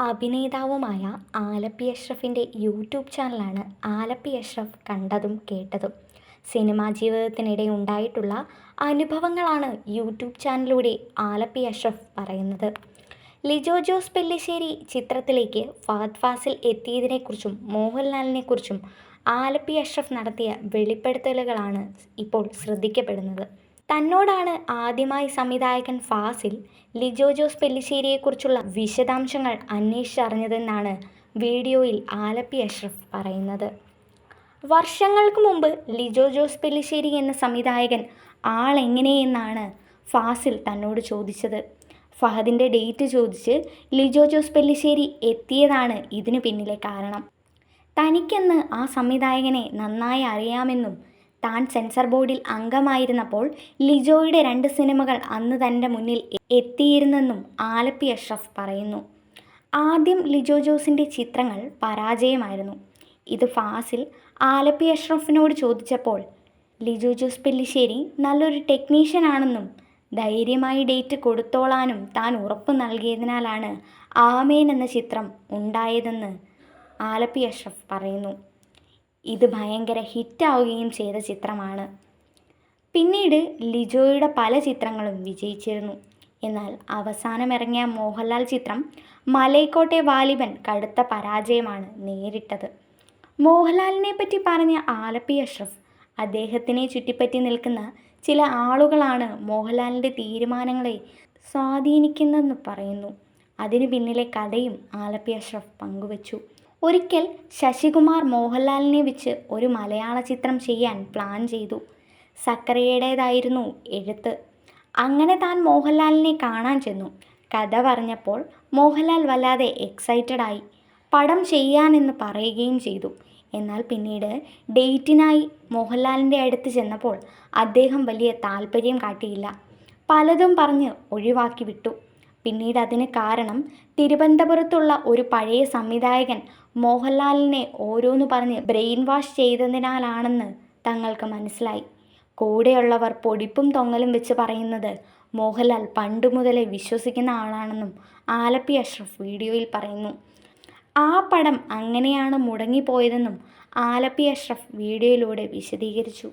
അഭിനേതാവുമായ Alleppey അഷ്റഫിന്റെ YouTube ചാനലാണ് ആലപ്പി അഷ്റഫ് കണ്ടതും കേട്ടതും. സിനിമാ ജീവിതത്തിനിടെ ഉണ്ടായിട്ടുള്ള അനുഭവങ്ങളാണ് യൂട്യൂബ് ചാനലിലൂടെ ആലപ്പി അഷ്റഫ് പറയുന്നത്. ലിജോ ജോസ് പെല്ലിശ്ശേരി ചിത്രത്തിലേക്ക് ഫഹദ് ഫാസിൽ എത്തിയതിനെക്കുറിച്ചും മോഹൻലാലിനെക്കുറിച്ചും ആലപ്പി അഷ്റഫ് നടത്തിയ വെളിപ്പെടുത്തലുകളാണ് ഇപ്പോൾ ശ്രദ്ധിക്കപ്പെടുന്നത്. തന്നോടാണ് ആദ്യമായി സംവിധായകൻ ഫാസിൽ ലിജോ ജോസ് പെല്ലിശ്ശേരിയെക്കുറിച്ചുള്ള വിശദാംശങ്ങൾ അന്വേഷിച്ചറിഞ്ഞതെന്നാണ് വീഡിയോയിൽ ആലപ്പി അഷ്റഫ് പറയുന്നത്. വർഷങ്ങൾക്ക് മുമ്പ് ലിജോ ജോസ് പെല്ലിശ്ശേരി എന്ന സംവിധായകൻ ആളെങ്ങനെയെന്നാണ് ഫാസിൽ തന്നോട് ചോദിച്ചത്. ഫഹദിന്റെ ഡേറ്റ് ചോദിച്ച് ലിജോ ജോസ് പെല്ലിശ്ശേരി എത്തിയതാണ് ഇതിനു പിന്നിലെ കാരണം. തനിക്കെന്ന് ആ സംവിധായകനെ നന്നായി അറിയാമെന്നും താൻ സെൻസർ ബോർഡിൽ അംഗമായിരുന്നപ്പോൾ ലിജോയുടെ രണ്ട് സിനിമകൾ അന്ന് തന്റെ മുന്നിൽ എത്തിയിരുന്നെന്നും ആലപ്പി അഷ്റഫ് പറയുന്നു. ആദ്യം ലിജോ ജോസിന്റെ ചിത്രങ്ങൾ പരാജയമായിരുന്നു. ഇത് ഫാസിൽ ആലപ്പി അഷ്റഫിനോട് ചോദിച്ചപ്പോൾ ലിജോ ജോസ് പെല്ലിശ്ശേരി നല്ലൊരു ടെക്നീഷ്യൻ ആണെന്നും ധൈര്യമായി ഡേറ്റ് കൊടുത്തോളാനും താൻ ഉറപ്പ് നൽകിയതിനാലാണ് ആമേൻ എന്ന ചിത്രം ഉണ്ടായതെന്ന് ആലപ്പി അഷ്റഫ് പറയുന്നു. ഇത് ഭയങ്കര ഹിറ്റാവുകയും ചെയ്ത ചിത്രമാണ്. പിന്നീട് ലിജോയുടെ പല ചിത്രങ്ങളും വിജയിച്ചിരുന്നു. എന്നാൽ അവസാനം ഇറങ്ങിയ മോഹൻലാൽ ചിത്രം മലൈക്കോട്ടെ വാലിബൻ കടുത്ത പരാജയമാണ് നേരിട്ടത്. മോഹൻലാലിനെ പറ്റി പറഞ്ഞ ആലപ്പി അഷ്റഫ് അദ്ദേഹത്തിനെ ചുറ്റിപ്പറ്റി നിൽക്കുന്ന ചില ആളുകളാണ് മോഹൻലാലിന്റെ തീരുമാനങ്ങളെ സ്വാധീനിക്കുന്നതെന്ന് പറയുന്നു. അതിനു പിന്നിലെ കഥയും ആലപ്പി അഷ്റഫ് പങ്കുവച്ചു. ഒരിക്കൽ ശശികുമാർ മോഹൻലാലിനെ വെച്ച് ഒരു മലയാള ചിത്രം ചെയ്യാൻ പ്ലാൻ ചെയ്തു. സക്കറിയുടേതായിരുന്നു എഴുത്ത്. അങ്ങനെ താൻ മോഹൻലാലിനെ കാണാൻ ചെന്നു. കഥ പറഞ്ഞപ്പോൾ മോഹൻലാൽ വല്ലാതെ എക്സൈറ്റഡ് ആയി. പടം ചെയ്യാനെന്ന് പറയുകയും ചെയ്തു. എന്നാൽ പിന്നീട് ഡേറ്റിനായി മോഹൻലാലിന്റെ അടുത്ത് ചെന്നപ്പോൾ അദ്ദേഹം വലിയ താല്പര്യം കാട്ടിയില്ല. പലതും പറഞ്ഞ് ഒഴിവാക്കി വിട്ടു. പിന്നീട് അതിന് കാരണം തിരുവനന്തപുരത്തുള്ള ഒരു പഴയ സംവിധായകൻ മോഹൻലാലിനെ ഓരോന്ന് പറഞ്ഞ് ബ്രെയിൻ വാഷ് ചെയ്തതിനാലാണെന്ന് തങ്ങൾക്ക് മനസ്സിലായി. കൂടെയുള്ളവർ പൊടിപ്പും തൊങ്ങലും വെച്ച് പറയുന്നത് മോഹൻലാൽ പണ്ടു മുതലേ വിശ്വസിക്കുന്ന ആളാണെന്നും ആലപ്പി അഷ്റഫ് വീഡിയോയിൽ പറയുന്നു. ആ പടം അങ്ങനെയാണ് മുടങ്ങിപ്പോയതെന്നും ആലപ്പി അഷ്റഫ് വീഡിയോയിലൂടെ വിശദീകരിച്ചു.